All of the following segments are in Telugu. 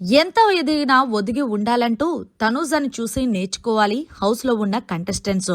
ఎంత ఎదిగినా ఒదిగి ఉండాలంటూ తనూజని చూసి నేర్చుకోవాలి హౌస్లో ఉన్న కంటెస్టెంట్స్.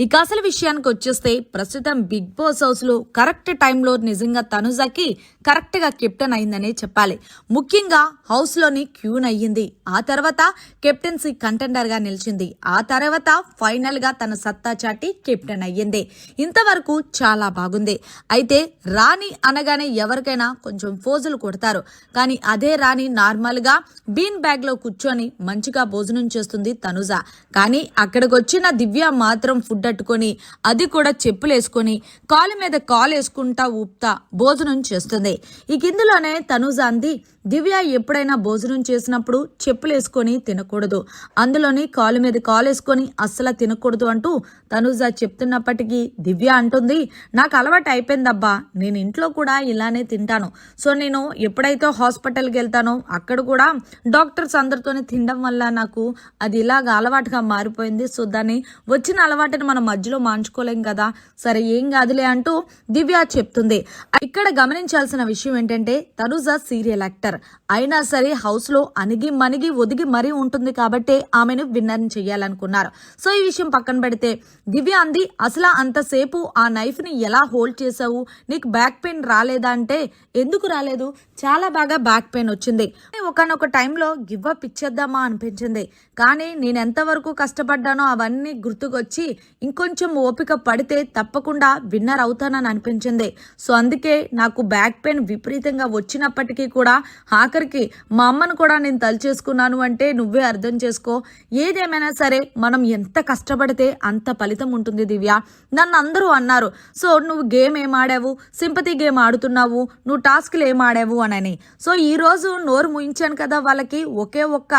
ఇక అసలు విషయానికి వచ్చేస్తే ప్రస్తుతం బిగ్ బాస్ హౌస్లో కరెక్ట్ టైంలో నిజంగా తనుజకి కరెక్ట్గా కెప్టెన్ అయిందనే చెప్పాలి. ముఖ్యంగా హౌస్లోని క్యూన్ అయ్యింది. ఆ తర్వాత కెప్టెన్సీ కంటెండర్గా నిలిచింది. ఆ తర్వాత ఫైనల్గా తన సత్తా చాటి కెప్టెన్ అయ్యింది. ఇంతవరకు చాలా బాగుంది. అయితే రాణి అనగానే ఎవరికైనా కొంచెం ఫోజులు కొడతారు. కానీ అదే రాణి నార్మల్గా బీన్ బ్యాగ్లో కూర్చొని మంచిగా భోజనం చేస్తుంది తనుజ. కానీ అక్కడికి వచ్చిన దివ్య మాత్రం ఫుడ్ అట్టుకొని అది కూడా చెప్పులేసుకొని కాలు మీద కాలు వేసుకుంటా ఊపుతా భోజనం చేస్తుంది. ఈ కిందులోనే తనుజ అంది దివ్య ఎప్పుడైనా భోజనం చేసినప్పుడు చెప్పులేసుకొని తినకూడదు. అందులోని కాలు మీద కాలు వేసుకొని అస్సలు తినకూడదు అంటూ తనుజ చెప్తున్నప్పటికీ దివ్య అంటుంది నాకు అలవాటు అయిపోయిందబ్బా నేను ఇంట్లో కూడా ఇలానే తింటాను. సో నేను ఎప్పుడైతే హాస్పిటల్కి వెళ్తానో అక్కడ కూడా డాక్టర్స్ అందరితోనే తినడం వల్ల నాకు అది ఇలాగ అలవాటుగా మారిపోయింది. సో దాన్ని వచ్చిన అలవాటుని మనం మధ్యలో మార్చుకోలేం కదా. సరే ఏం కాదులే అంటూ దివ్య చెప్తుంది. ఇక్కడ గమనించాల్సిన విషయం ఏంటంటే తనుజ సీరియల్ యాక్టర్. అయినా సరే హౌస్లో అణిగి మణిగి ఒదిగి మరీ ఉంటుంది కాబట్టి ఆమెను విన్నర్ చేయాలనుకున్నారు. సో ఈ విషయం పక్కన పెడితే దివ్య అంది అసలు అంతసేపు ఆ నైఫ్ని ఎలా హోల్డ్ చేసావు నీకు బ్యాక్ పెయిన్ రాలేదా అంటే? ఎందుకు రాలేదు? చాలా బాగా బ్యాక్ పెయిన్ వచ్చింది. ఒకనొక టైంలో గివ్అప్ ఇచ్చేద్దామా అనిపించింది. కానీ నేను ఎంతవరకు కష్టపడ్డానో అవన్నీ గుర్తుకొచ్చి ఇంకొంచెం ఓపిక పడితే తప్పకుండా విన్నర్ అవుతానని అనిపించింది. సో అందుకే నాకు బ్యాక్ పెయిన్ విపరీతంగా వచ్చినప్పటికీ కూడా ఆఖరికి మా అమ్మను కూడా నేను తలుచేసుకున్నాను అంటే నువ్వే అర్థం చేసుకో. ఏదేమైనా సరే మనం ఎంత కష్టపడితే అంత ఫలితం ఉంటుంది దివ్య. నన్ను అందరూ అన్నారు సో నువ్వు గేమ్ ఏం ఆడావు? సింపతి గేమ్ ఆడుతున్నావు? నువ్వు టాస్క్లు ఏం ఆడావు? అనని. సో ఈ రోజు నోరు ముయించాను కదా వాళ్ళకి ఒకే ఒక్క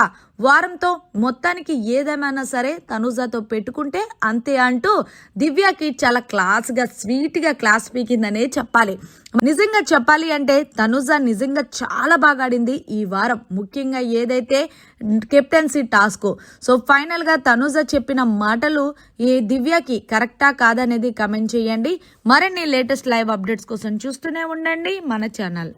వారంతో మొత్తానికి ఏదేమైనా సరే తనుజాతో పెట్టుకుంటే అంతే అంటూ దివ్యకి చాలా క్లాస్గా స్వీట్గా క్లాస్ పీకిందనే చెప్పాలి. నిజంగా చెప్పాలి అంటే తనుజ నిజంగా చాలా బాగా ఆడింది ఈ వారం. ముఖ్యంగా ఏదైతే కెప్టెన్సీ టాస్క్. సో ఫైనల్గా తనుజ చెప్పిన మాటలు ఈ దివ్యకి కరెక్టా కాదనేది కమెంట్ చేయండి. మరిన్ని లేటెస్ట్ లైవ్ అప్డేట్స్ కోసం చూస్తూనే ఉండండి మన ఛానల్.